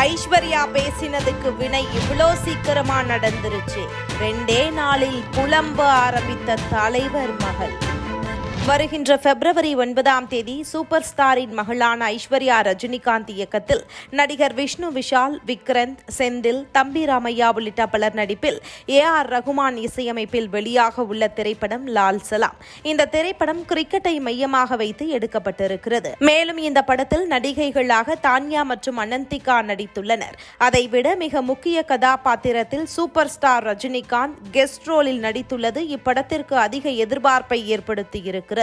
ஐஸ்வர்யா பேசினதுக்கு வினை இவ்வளோ சீக்கிரமா நடந்துருச்சு. ரெண்டே நாளில் புலம்ப ஆரம்பித்த தலைவர் மகள். வருகின்ற பிப்ரவரி ஒன்பதாம் தேதி சூப்பர் ஸ்டாரின் மகளான ஐஸ்வர்யா ரஜினிகாந்த் இயக்கத்தில் நடிகர் விஷ்ணு விஷால் விக்ரந்த் செந்தில் தம்பி ராமையா உள்ளிட்ட பலர் நடிப்பில் ஏ ஆர் ரகுமான் இசையமைப்பில் வெளியாக உள்ள திரைப்படம் லால் சலாம். இந்த திரைப்படம் கிரிக்கெட்டை மையமாக வைத்து எடுக்கப்பட்டிருக்கிறது. மேலும் இந்த படத்தில் நடிகைகளாக தான்யா மற்றும் அனந்திகா நடித்துள்ளனர். அதைவிட மிக முக்கிய கதாபாத்திரத்தில் சூப்பர் ஸ்டார் ரஜினிகாந்த் கெஸ்ட் ரோலில் நடித்துள்ளது. இப்படத்திற்கு அதிக எதிர்பார்ப்பை ஏற்படுத்தியிருக்கிறது.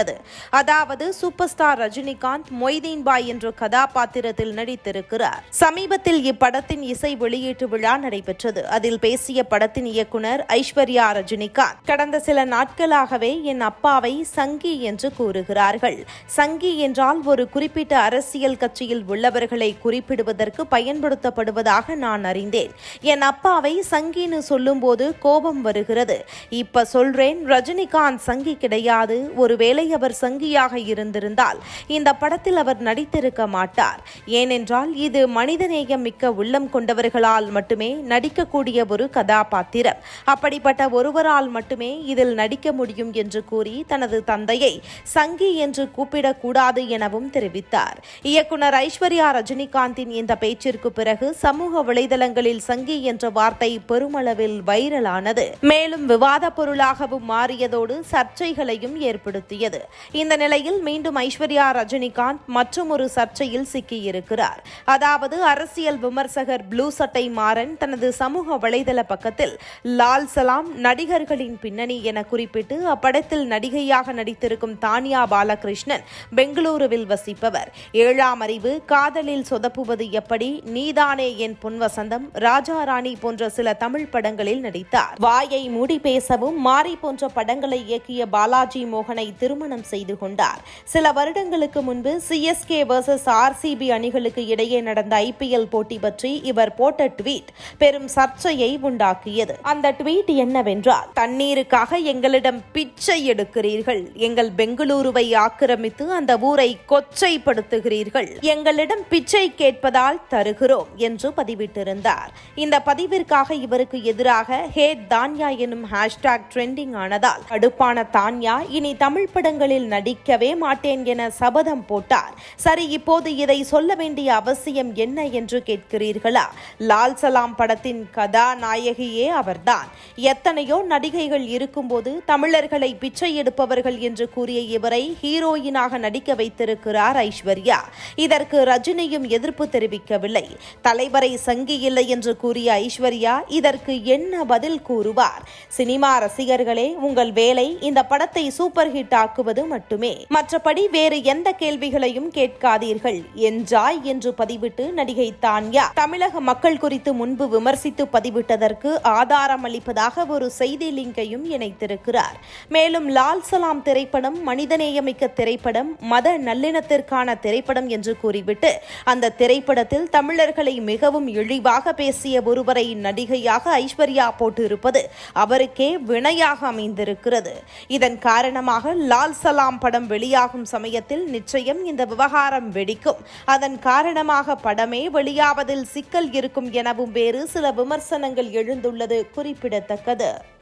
அதாவது சூப்பர் ஸ்டார் ரஜினிகாந்த் மொய்தீன் பாய் என்ற கதாபாத்திரத்தில் நடித்திருக்கிறார். சமீபத்தில் இப்படத்தின் இசை வெளியீட்டு விழா நடைபெற்றது. அதில் பேசிய படத்தின் இயக்குனர் ஐஸ்வர்யா ரஜினிகாந்த். கடந்த சில நாட்களாகவே என் அப்பாவை சங்கி என்று கூறுகிறார்கள். சங்கி என்றால் ஒரு குறிப்பிட்ட அரசியல் கட்சியில் உள்ளவர்களை குறிப்பிடுவதற்கு பயன்படுத்தப்படுவதாக நான் அறிந்தேன். என் அப்பாவை சங்கின்னு சொல்லும்போது கோபம் வருகிறது. இப்ப சொல்றேன் ரஜினிகாந்த் சங்கி கிடையாது. ஒருவேளை அவர் சங்கியாக இருந்திருந்தால் இந்த படத்தில் அவர் நடித்திருக்க மாட்டார். ஏனென்றால் இது மனிதநேயம் மிக்க உள்ளம் கொண்டவர்களால் மட்டுமே நடிக்கக்கூடிய ஒரு கதாபாத்திரம். அப்படிப்பட்ட ஒருவரால் மட்டுமே இதில் நடிக்க முடியும் என்று கூறி தனது தந்தையை சங்கி என்று கூப்பிடக்கூடாது எனவும் தெரிவித்தார். இயக்குனர் ஐஸ்வர்யா ரஜினிகாந்தின் இந்த பேச்சிற்கு பிறகு சமூக வலைதளங்களில் சங்கி என்ற வார்த்தை பெருமளவில் வைரலானது. மேலும் விவாத பொருளாகவும் மாறியதோடு சர்ச்சைகளையும் ஏற்படுத்தியது. தொடங்கியது. இந்த நிலையில் மீண்டும் ஐஸ்வர்யா ரஜினிகாந்த் மற்றும் ஒரு சர்ச்சையில் சிக்கியிருக்கிறார். அதாவது அரசியல் விமர்சகர் ப்ளூ சட்டை மாறன் தனது சமூக வலைதள பக்கத்தில் லால் சலாம் நடிகர்களின் பின்னணி என குறிப்பிட்டு அப்படத்தில் நடிகையாக நடித்திருக்கும் தானியா பாலகிருஷ்ணன் பெங்களூருவில் வசிப்பவர். ஏழாம் அறிவு காதலில் சொதப்புவது எப்படி நீதானே என் பொன் வசந்தம் ராஜா ராணி போன்ற சில தமிழ் படங்களில் நடித்தார். வாயை மூடி பேசவும் மாறி போன்ற படங்களை இயக்கிய பாலாஜி மோகனை திரு திருமணம் செய்து கொண்டார். சில வருடங்களுக்கு முன்பு சிஎஸ்கே வர்சஸ் ஆர்சிபி அணிகளுக்கு இடையே நடந்த ஐபிஎல் போட்டி பற்றி இவர் போட்ட ட்வீட் பெரும் சர்ச்சையை உண்டாக்கியது. அந்த ட்வீட் என்னவென்றால் தண்ணீருக்காக எங்களிடம் பிச்சை எடுக்கிறீர்கள். எங்கள் பெங்களூருவை ஆக்கிரமித்து அந்த ஊரை கொச்சைப்படுத்துகிறீர்கள். எங்களிடம் பிச்சை கேட்பதால் தருகிறோம் என்று பதிவிட்டிருந்தார். இந்த பதிவிற்காக இவருக்கு எதிராக ஹே தான்யா எனும் ஹேஷ்டாக் ட்ரெண்டிங் ஆனதால் கடுப்பான தான்யா இனி தமிழ் திரைப்படங்களில் நடிக்கவே மாட்டேன் என சபதம் போட்டார். சரி இப்போது இதை சொல்ல வேண்டிய அவசியம் என்ன என்று கேட்கிறீர்களா? லால் சலாம் படத்தின் கதாநாயகியே அவர்தான். எத்தனையோ நடிகைகள் இருக்கும்போது தமிழர்களை பிச்சை எடுப்பவர்கள் என்று கூறிய இவரை ஹீரோயினாக நடிக்க வைத்திருக்கிறார் ஐஸ்வர்யா. இதற்கு ரஜினியும் எதிர்ப்பு தெரிவிக்கவில்லை. தலைவரை சங்கி இல்லை என்று கூறிய ஐஸ்வர்யா இதற்கு என்ன பதில் கூறுவார்? சினிமா ரசிகர்களே உங்கள் வேலை இந்த படத்தை சூப்பர் ஹிட் ஆக்குவது மட்டுமே. மற்றபடி வேறு எந்த கேள்விகளையும் கேட்காதீர்கள். என்ஜாய் என்று பதிவிட்டு நடிகை தான்யா. தமிழக மக்கள் குறித்து முன்பு விமர்சித்து பதிவிட்டதற்கு ஆதாரம் அளிப்பதாக ஒரு செய்தி லிங்கையும் இணைத்திருக்கிறார். மேலும் லால் சலாம் திரைப்படம் மனிதநேயமிக்க திரைப்படம் மத நல்லிணத்திற்கான திரைப்படம் என்று கூறிவிட்டு அந்த திரைப்படத்தில் தமிழர்களை மிகவும் இழிவாக பேசிய ஒருவரை நடிகையாக ஐஸ்வர்யா போட்டிருப்பது அவருக்கே வினையாக அமைந்திருக்கிறது. இதன் காரணமாக லால் சலாம் படம் வெளியாகும் சமயத்தில் நிச்சயம் இந்த விவகாரம் வெடிக்கும். அதன் காரணமாக படமே வெளியாவதில் சிக்கல் இருக்கும் எனவும் வேறு சில விமர்சனங்கள் எழுந்துள்ளது குறிப்பிடத்தக்கது. sakada.